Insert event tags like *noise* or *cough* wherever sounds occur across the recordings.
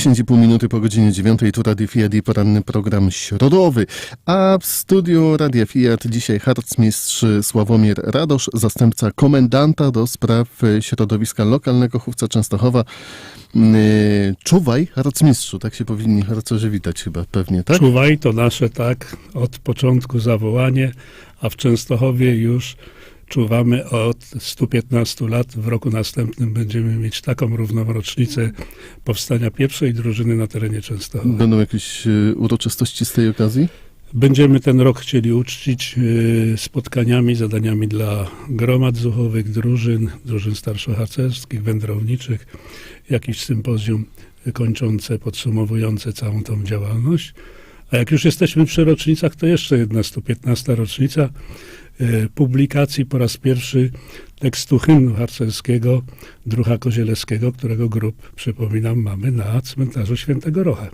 10,5 minuty po godzinie 9 tu Radio Fiat i poranny program środowy. A w studiu Radia Fiat dzisiaj harcmistrz Sławomir Radosz, zastępca komendanta do spraw środowiska lokalnego Chówca Częstochowa. Yy, Czuwaj, harcmistrzu, tak się powinni harcerze witać chyba, pewnie, tak? Czuwaj to nasze tak od początku zawołanie, a w Częstochowie już czuwamy od 115 lat. W roku następnym będziemy mieć taką równą rocznicę powstania pierwszej drużyny na terenie Częstochowy. Będą jakieś yy, uroczystości z tej okazji? Będziemy ten rok chcieli uczcić yy, spotkaniami, zadaniami dla gromad zuchowych, drużyn, drużyn starszoharcerskich, wędrowniczych, jakiś sympozjum kończące, podsumowujące całą tą działalność. A jak już jesteśmy przy rocznicach, to jeszcze jedna 115 rocznica e, publikacji po raz pierwszy tekstu hymnu harcerskiego Drucha Kozielewskiego, którego grób, przypominam, mamy na cmentarzu Świętego Rocha.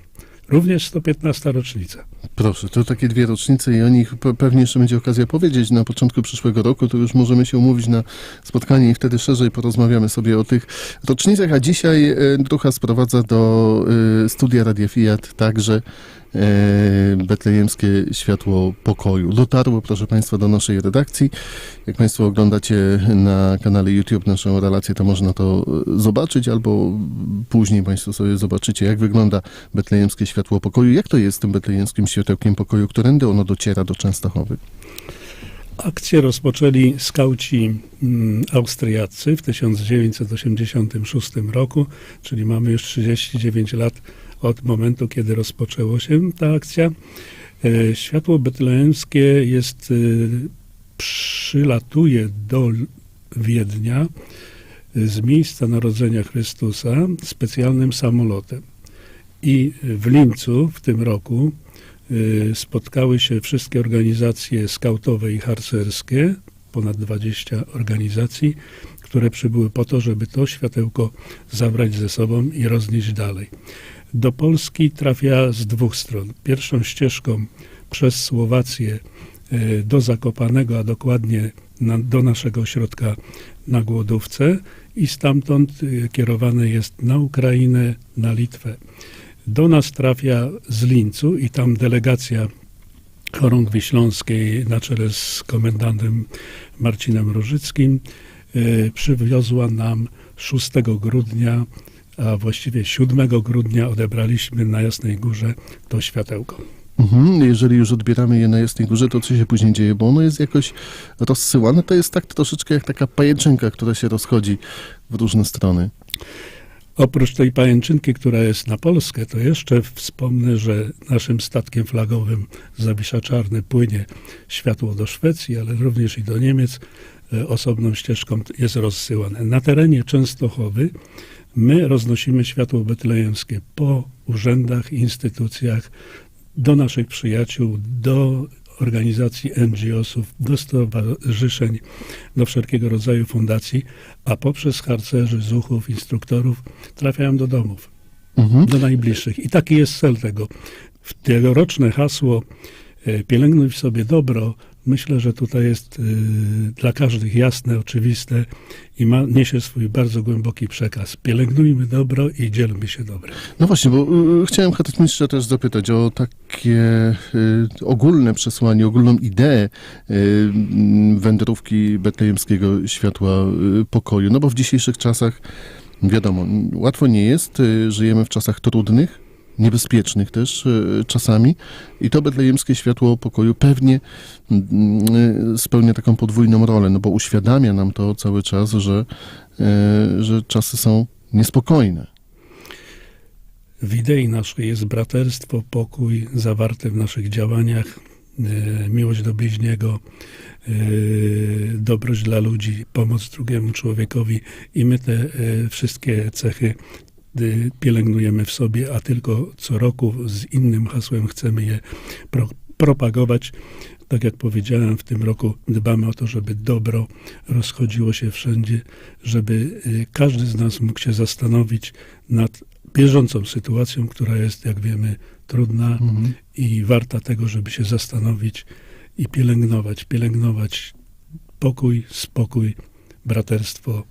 Również 115 rocznica. Proszę, to takie dwie rocznice i o nich pe- pewnie jeszcze będzie okazja powiedzieć na początku przyszłego roku, to już możemy się umówić na spotkanie i wtedy szerzej porozmawiamy sobie o tych rocznicach, a dzisiaj e, Drucha sprowadza do e, studia Radia Fiat także betlejemskie światło pokoju. Dotarło, proszę Państwa, do naszej redakcji. Jak Państwo oglądacie na kanale YouTube naszą relację, to można to e, zobaczyć, albo później Państwo sobie zobaczycie, jak wygląda betlejemskie światło pokoju. Jak to jest z tym betlejemskim światełkiem pokoju? Którędy ono dociera do Częstochowy? Akcję rozpoczęli skauci mm, austriaccy w 1986 roku, czyli mamy już 39 lat od momentu, kiedy rozpoczęło się ta akcja. E, Światło betlejemskie jest, e, przylatuje do Wiednia e, z miejsca narodzenia Chrystusa specjalnym samolotem. I w Lincu w tym roku spotkały się wszystkie organizacje skautowe i harcerskie, ponad 20 organizacji, które przybyły po to, żeby to światełko zabrać ze sobą i roznieść dalej. Do Polski trafia z dwóch stron. Pierwszą ścieżką przez Słowację y, do Zakopanego, a dokładnie na, do naszego ośrodka na Głodówce i stamtąd y, kierowane jest na Ukrainę, na Litwę. Do nas trafia z Lincu i tam delegacja Chorągwi Śląskiej na czele z komendantem Marcinem Różyckim y, przywiozła nam 6 grudnia, a właściwie 7 grudnia odebraliśmy na Jasnej Górze to światełko. Mhm, jeżeli już odbieramy je na Jasnej Górze, to co się później dzieje? Bo ono jest jakoś rozsyłane. To jest tak troszeczkę jak taka pajęczynka, która się rozchodzi w różne strony. Oprócz tej pajęczynki, która jest na Polskę, to jeszcze wspomnę, że naszym statkiem flagowym Zawisza Czarny płynie światło do Szwecji, ale również i do Niemiec. E, Osobną ścieżką jest rozsyłane. Na terenie Częstochowy my roznosimy światło betlejemskie po urzędach, instytucjach, do naszych przyjaciół, do organizacji NGO-sów, do stowarzyszeń, do wszelkiego rodzaju fundacji, a poprzez harcerzy, zuchów, instruktorów trafiają do domów, Mhm. do najbliższych. I taki jest cel tego. W tegoroczne hasło e, pielęgnuj w sobie dobro, myślę, że tutaj jest e, dla każdych jasne, oczywiste i ma, niesie swój bardzo głęboki przekaz. Pielęgnujmy dobro i dzielmy się dobrem. No właśnie, bo y, chciałem hartmistrza też zapytać o takie y, ogólne przesłanie, ogólną ideę y, mm, wędrówki betlejemskiego światła y, pokoju. No bo w dzisiejszych czasach, wiadomo, łatwo nie jest, y, żyjemy w czasach trudnych, niebezpiecznych też y, czasami i to betlejemskie światło pokoju pewnie mm, y, spełnia taką podwójną rolę, no bo uświadamia nam to cały czas, że, y, że czasy są niespokojne. W idei naszej jest braterstwo, pokój zawarte w naszych działaniach, e, miłość do bliźniego, e, dobroć dla ludzi, pomoc drugiemu człowiekowi i my te e, wszystkie cechy e, pielęgnujemy w sobie, a tylko co roku z innym hasłem chcemy je pro, propagować. Tak jak powiedziałem, w tym roku dbamy o to, żeby dobro rozchodziło się wszędzie, żeby e, każdy z nas mógł się zastanowić nad bieżącą sytuacją, która jest, jak wiemy, trudna Mhm. i warta tego, żeby się zastanowić i pielęgnować, pielęgnować pokój, spokój, braterstwo,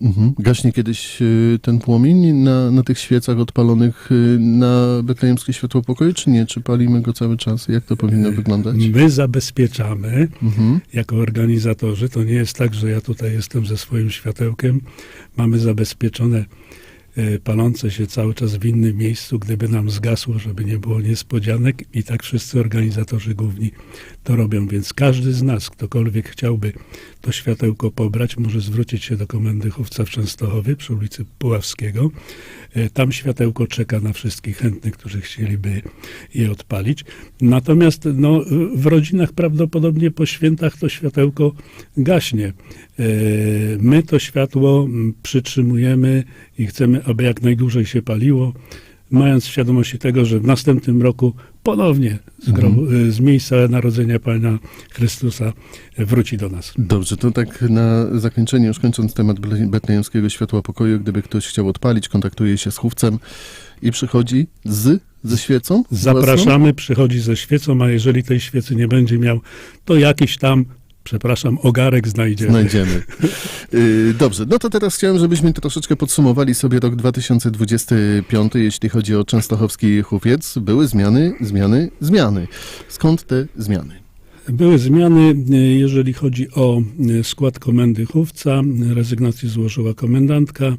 Mhm. Gaśnie kiedyś y, ten płomień na, na tych świecach odpalonych y, na betlejemskie światło pokoju, czy nie? Czy palimy go cały czas? Jak to powinno wyglądać? My zabezpieczamy Mhm. jako organizatorzy. To nie jest tak, że ja tutaj jestem ze swoim światełkiem. Mamy zabezpieczone palące się cały czas w innym miejscu, gdyby nam zgasło, żeby nie było niespodzianek. I tak wszyscy organizatorzy główni to robią. Więc każdy z nas, ktokolwiek chciałby to światełko pobrać, może zwrócić się do Komendy Chówca w Częstochowie przy ulicy Puławskiego. E, Tam światełko czeka na wszystkich chętnych, którzy chcieliby je odpalić. Natomiast no, w rodzinach prawdopodobnie po świętach to światełko gaśnie. E, My to światło mm, przytrzymujemy i chcemy, aby jak najdłużej się paliło, mając świadomość tego, że w następnym roku ponownie z, grobu, e, z miejsca narodzenia Pana Chrystusa wróci do nas. Dobrze, to tak na zakończenie, już kończąc temat betlejemskiego światła pokoju, gdyby ktoś chciał odpalić, kontaktuje się z chówcem i przychodzi z, ze świecą? własną? Zapraszamy, przychodzi ze świecą, a jeżeli tej świecy nie będzie miał, to jakiś tam, przepraszam, ogarek znajdziemy. Znajdziemy. Y, Dobrze, no to teraz chciałem, żebyśmy troszeczkę podsumowali sobie rok 2025, jeśli chodzi o częstochowski chówiec. Były zmiany, zmiany, zmiany. Skąd te zmiany? Były zmiany, e, jeżeli chodzi o e, skład komendy chówca. Rezygnację złożyła komendantka.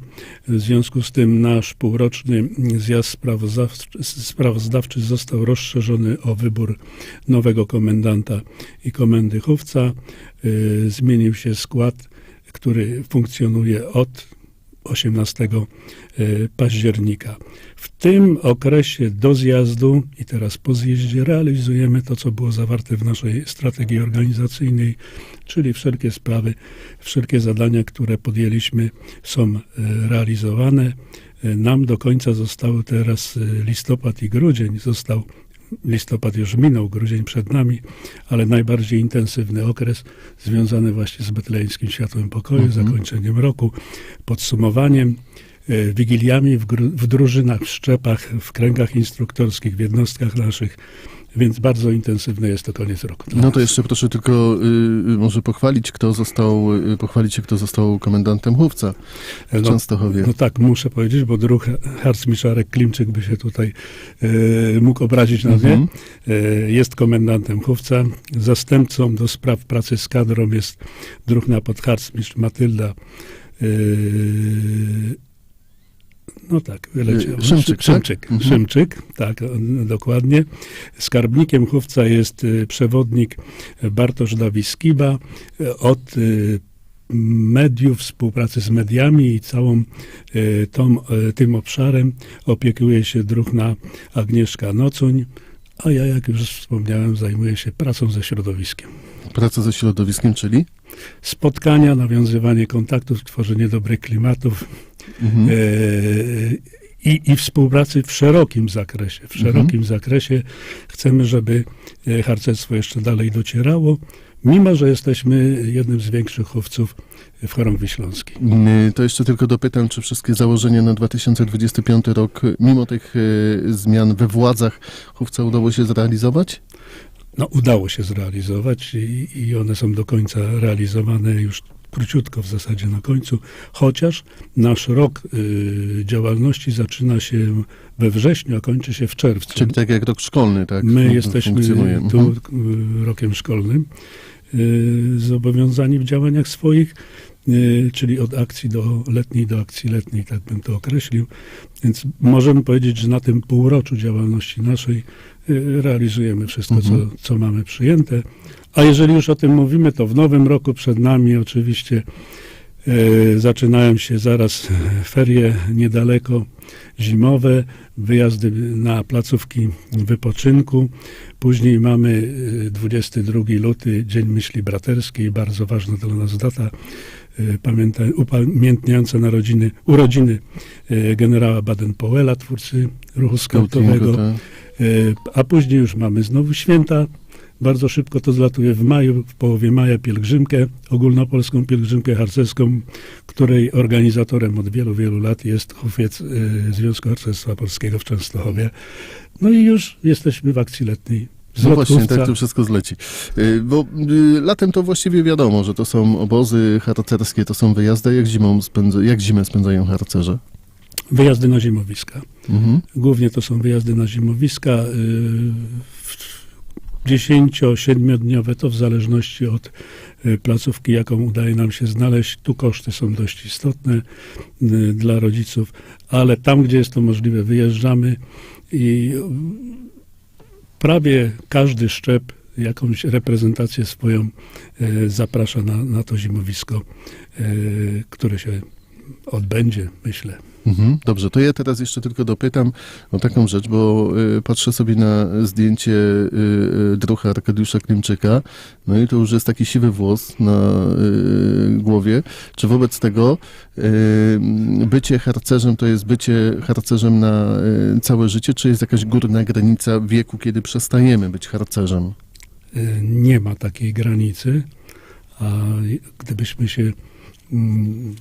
W związku z tym nasz półroczny zjazd sprawozdawczy, sprawozdawczy został rozszerzony o wybór nowego komendanta i komendy chówca. E, Zmienił się skład, który funkcjonuje od 18 e, października. W tym okresie do zjazdu i teraz po zjeździe realizujemy to, co było zawarte w naszej strategii organizacyjnej, czyli wszelkie sprawy, wszelkie zadania, które podjęliśmy, są e, realizowane. E, Nam do końca zostały teraz listopad i grudzień. Został listopad już minął, grudzień przed nami, ale najbardziej intensywny okres związany właśnie z betlejskim światłem pokoju, Mhm. zakończeniem roku, podsumowaniem, e, wigiliami w, w drużynach, w szczepach, w kręgach instruktorskich, w jednostkach naszych, więc bardzo intensywny jest to koniec roku. No to jeszcze proszę tylko y, może pochwalić, kto został, y, pochwalić się, kto został komendantem chówca w No, Częstochowie. No tak, muszę powiedzieć, bo druh harcmiszarek Klimczyk by się tutaj e, mógł obrazić na mnie. Mhm. E, jest komendantem chówca. Zastępcą do spraw pracy z kadrą jest druhna podharcmistrz Matylda. E, no tak, wyleciał. Y, Szymczyk, tak? Szymczyk, Mhm. Szymczyk, tak, on- dokładnie. Skarbnikiem chówca jest e, przewodnik Bartosz Dawiskiba. E, Od e, mediów, współpracy z mediami i całą e, tą, e, tym obszarem opiekuje się druhna Agnieszka Nocuń, a ja, jak już wspomniałem, zajmuję się pracą ze środowiskiem. Praca ze środowiskiem, czyli? Spotkania, nawiązywanie kontaktów, tworzenie dobrych klimatów Mhm. e, i, i współpracy w szerokim zakresie. W szerokim zakresie chcemy, żeby e, harcerstwo jeszcze dalej docierało, mimo że jesteśmy jednym z większych chówców w Chorągwi Śląskiej. Y, To jeszcze tylko dopytam, czy wszystkie założenia na 2025 rok, y, mimo tych zmian we władzach chówca udało się zrealizować? No, udało się zrealizować i, i one są do końca realizowane już króciutko w zasadzie na końcu, chociaż nasz rok y, działalności zaczyna się we wrześniu, a kończy się w czerwcu. Czyli tak jak rok szkolny, tak? My fun- jesteśmy tu Mhm. y, rokiem szkolnym y, zobowiązani w działaniach swoich, czyli od akcji do letniej do akcji letniej, tak bym to określił. Więc możemy powiedzieć, że na tym półroczu działalności naszej y, realizujemy wszystko, Mhm. co, co mamy przyjęte. A jeżeli już o tym mówimy, to w nowym roku przed nami oczywiście e, zaczynają się zaraz ferie niedaleko zimowe, wyjazdy na placówki wypoczynku. Później mamy e, 22 luty, Dzień Myśli Braterskiej, bardzo ważna dla nas data, pamięta, upamiętniająca narodziny, urodziny e, generała Baden-Powella, twórcy ruchu skautowego. Tak. E, A później już mamy znowu święta. Bardzo szybko to zlatuje w maju, w połowie maja pielgrzymkę, ogólnopolską pielgrzymkę harcerską, której organizatorem od wielu, wielu lat jest Hufiec e, Związku Harcerstwa Polskiego w Częstochowie. No i już jesteśmy w akcji letniej No właśnie, tak to wszystko zleci. Y, Bo y, latem to właściwie wiadomo, że to są obozy harcerskie, to są wyjazdy. Jak, zimą spędza, jak zimę spędzają harcerze? Wyjazdy na zimowiska. Mhm. Głównie to są wyjazdy na zimowiska. y, 10-7-dniowe to w zależności od placówki, jaką udaje nam się znaleźć. Tu koszty są dość istotne dla rodziców, ale tam, gdzie jest to możliwe, wyjeżdżamy i prawie każdy szczep jakąś reprezentację swoją y, zaprasza na, na to zimowisko, y, które się odbędzie, myślę. Mhm. Dobrze, to ja teraz jeszcze tylko dopytam o taką rzecz, bo y, patrzę sobie na zdjęcie y, y, drucha Arkadiusza Klimczyka, no i to już jest taki siwy włos na głowie. Czy wobec tego bycie harcerzem to jest bycie harcerzem na całe życie, czy jest jakaś górna granica wieku, kiedy przestajemy być harcerzem? Nie ma takiej granicy, a gdybyśmy się mm,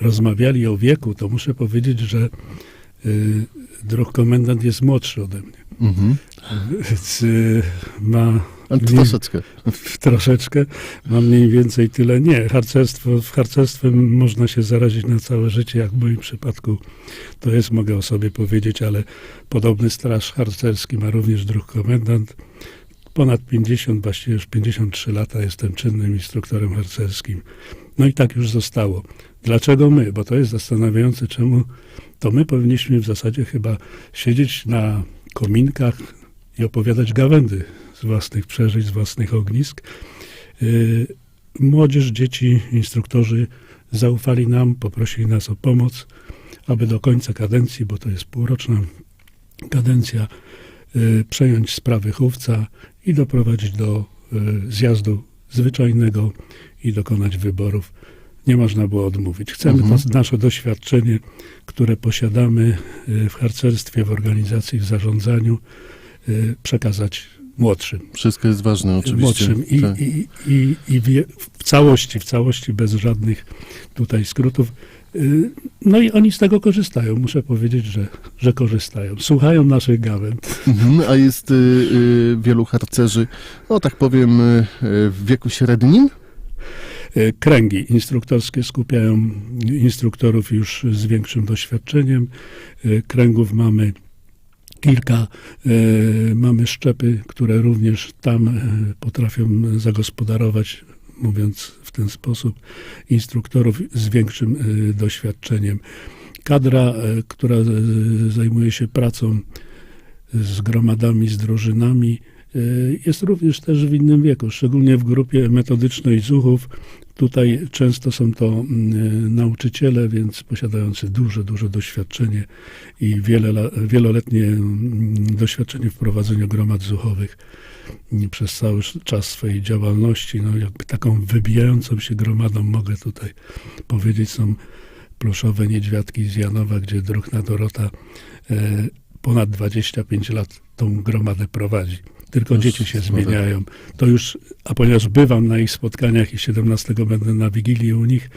rozmawiali o wieku, to muszę powiedzieć, że y, komendant jest młodszy ode mnie. Mhm. Więc y, ma troszeczkę. *laughs* troszeczkę, ma mniej więcej tyle. Nie, harcerstwo, w harcerstwem można się zarazić na całe życie, jak w moim przypadku to jest, mogę o sobie powiedzieć, ale podobny straż harcerski ma również druh komendant. Ponad 50, właściwie już 53 lata jestem czynnym instruktorem harcerskim. No i tak już zostało. Dlaczego my? Bo to jest zastanawiające, czemu to my powinniśmy w zasadzie chyba siedzieć na kominkach i opowiadać gawędy z własnych przeżyć, z własnych ognisk. Yy, Młodzież, dzieci, instruktorzy zaufali nam, poprosili nas o pomoc, aby do końca kadencji, bo to jest półroczna kadencja, yy, przejąć sprawy chówca i doprowadzić do yy, zjazdu zwyczajnego i dokonać wyborów. Nie można było odmówić. Chcemy Mhm. to nasze doświadczenie, które posiadamy yy, w harcerstwie, w organizacji, w zarządzaniu, yy, przekazać młodszym. Wszystko jest ważne, oczywiście. Młodszym i, Tak. i, i, i w całości, w całości, bez żadnych tutaj skrótów. Yy, No i oni z tego korzystają. Muszę powiedzieć, że, że korzystają. Słuchają naszych gawęd. Mhm, a jest y, y, wielu harcerzy, no tak powiem, y, y, w wieku średnim? Yy, Kręgi instruktorskie skupiają instruktorów już z większym doświadczeniem. Yy, Kręgów mamy kilka. Yy, Mamy szczepy, które również tam potrafią zagospodarować, mówiąc w ten sposób, instruktorów z większym doświadczeniem. Kadra, która zajmuje się pracą z gromadami, z drużynami, jest również też w innym wieku, szczególnie w grupie metodycznej zuchów. Tutaj często są to mm, nauczyciele, więc posiadający duże, duże doświadczenie i wiele, wieloletnie mm, doświadczenie w prowadzeniu gromad zuchowych mm, przez cały czas swojej działalności. No, jakby taką wybijającą się gromadą mogę tutaj powiedzieć są pluszowe niedźwiadki z Janowa, gdzie druhna Dorota e, ponad 25 lat tą gromadę prowadzi. Tylko Już dzieci się zmieniają. To już, a ponieważ bywam na ich spotkaniach i 17 będę na Wigilii u nich,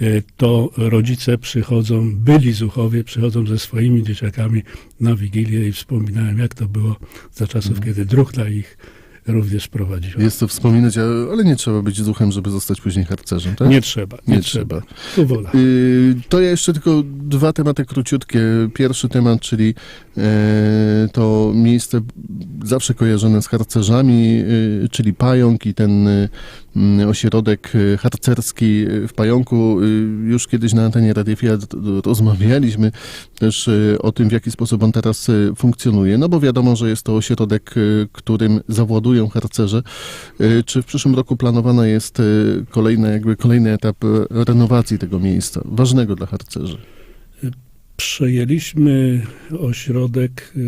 e, to rodzice przychodzą, byli zuchowie, przychodzą ze swoimi dzieciakami na Wigilię i wspominają, jak to było za czasów, Mhm. kiedy druhna ich również prowadziła. Jest to wspominać, ale nie trzeba być duchem, żeby zostać później harcerzem, tak? Nie trzeba, nie, Nie trzeba. trzeba. Tu wola. Y, To ja jeszcze tylko dwa tematy króciutkie. Pierwszy temat, czyli to miejsce zawsze kojarzone z harcerzami, y, czyli Pająk i ten mm, ośrodek harcerski w Pająku. Już kiedyś na antenie Radio Fiat rozmawialiśmy też o tym, w jaki sposób on teraz funkcjonuje. No bo wiadomo, że jest to ośrodek, którym zawładują harcerze. Czy w przyszłym roku planowana jest kolejna, jakby kolejny etap renowacji tego miejsca, ważnego dla harcerzy? Przejęliśmy ośrodek y,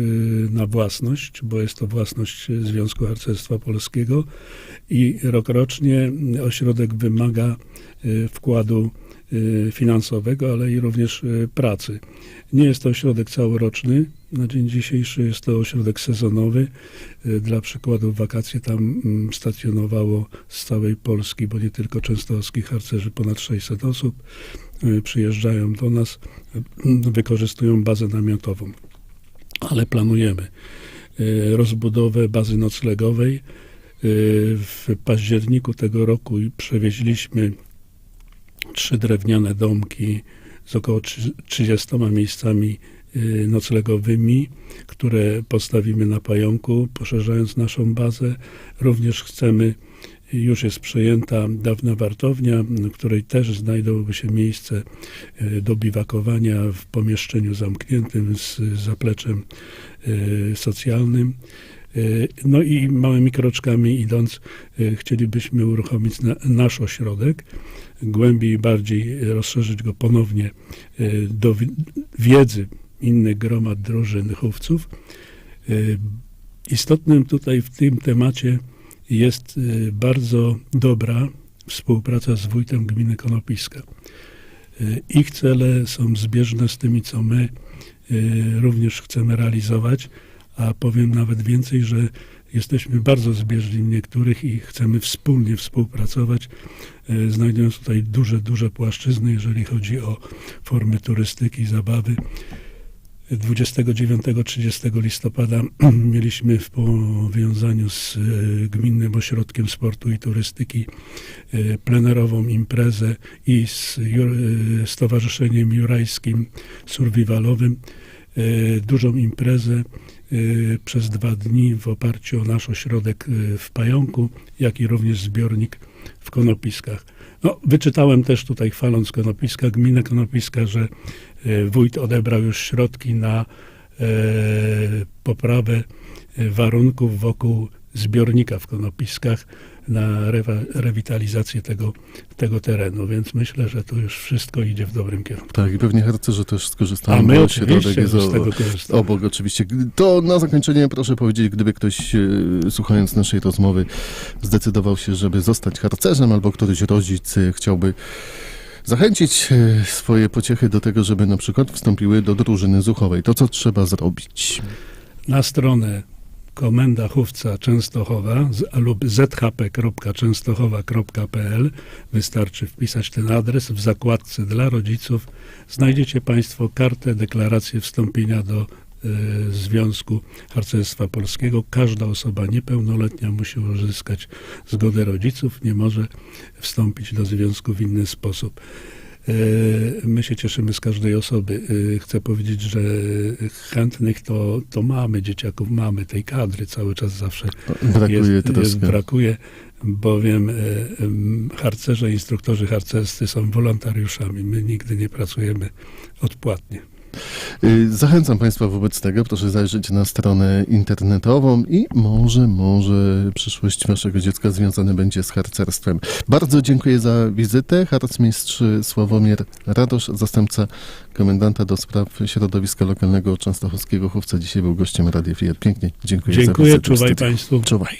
na własność, bo jest to własność Związku Harcerstwa Polskiego i rokrocznie ośrodek wymaga y, wkładu y, finansowego, ale i również pracy. Nie jest to ośrodek całoroczny. Na dzień dzisiejszy jest to ośrodek sezonowy. Y, Dla przykładu wakacje tam mm, stacjonowało z całej Polski, bo nie tylko częstochowskich harcerzy, ponad 600 osób y, przyjeżdżają do nas, y, wykorzystują bazę namiotową. Ale planujemy rozbudowę bazy noclegowej. W październiku tego roku przewieźliśmy trzy drewniane domki z około 30 miejscami noclegowymi, które postawimy na pająku, poszerzając naszą bazę. Również chcemy, już jest przejęta dawna wartownia, w której też znajdołoby się miejsce y, do biwakowania w pomieszczeniu zamkniętym z zapleczem y, socjalnym. Y, No i małymi kroczkami idąc, y, chcielibyśmy uruchomić na, nasz ośrodek, głębiej i bardziej rozszerzyć go ponownie y, do wi- wiedzy innych gromad drużyn chówców. Y, Istotnym tutaj w tym temacie jest y, bardzo dobra współpraca z wójtem gminy Konopiska. Y, Ich cele są zbieżne z tymi, co my również chcemy realizować, a powiem nawet więcej, że jesteśmy bardzo zbieżni w niektórych i chcemy wspólnie współpracować, znajdując tutaj duże, duże płaszczyzny, jeżeli chodzi o formy turystyki, zabawy. 29-30 listopada *clears throat* mieliśmy w powiązaniu z y, Gminnym Ośrodkiem Sportu i Turystyki y, plenerową imprezę i z y, Stowarzyszeniem Jurajskim Survivalowym dużą imprezę przez dwa dni w oparciu o nasz ośrodek w Pająku, jak i również zbiornik w Konopiskach. No, wyczytałem też tutaj, chwaląc Konopiska, gminę Konopiska, że e, wójt odebrał już środki na e, poprawę e, warunków wokół zbiornika w Konopiskach, na rewa, rewitalizację tego, tego terenu, więc myślę, że to już wszystko idzie w dobrym kierunku. Tak, i pewnie harcerze też skorzystają. A my oczywiście jest z tego korzystamy. Obok oczywiście. To na zakończenie proszę powiedzieć, gdyby ktoś e, słuchając naszej rozmowy zdecydował się, żeby zostać harcerzem, albo któryś rodzic e, chciałby zachęcić e, swoje pociechy do tego, żeby na przykład wstąpiły do drużyny zuchowej, to co trzeba zrobić? na stronę Komenda Chówca Częstochowa lub zhp.częstochowa.pl wystarczy wpisać ten adres w zakładce dla rodziców. Znajdziecie Państwo kartę, deklarację wstąpienia do Związku Harcerstwa Polskiego. Każda osoba niepełnoletnia musi uzyskać zgodę rodziców, nie może wstąpić do związku w inny sposób. E, My się cieszymy z każdej osoby. E, Chcę powiedzieć, że chętnych to, to mamy, dzieciaków mamy, tej kadry cały czas zawsze Brakuje jest, jest, brakuje, bowiem em, harcerze, instruktorzy harcerscy są wolontariuszami. My nigdy nie pracujemy odpłatnie. Y, Zachęcam Państwa wobec tego, proszę zajrzeć na stronę internetową i może, może przyszłość Waszego dziecka związana będzie z harcerstwem. Bardzo dziękuję za wizytę. Harcmistrz Sławomir Radosz, zastępca komendanta do spraw środowiska lokalnego Częstochowskiego Chówca, dzisiaj był gościem Radia Fiat. Pięknie dziękuję, za Dziękuję, wizytę w czuwaj. Państwu. Czuwaj.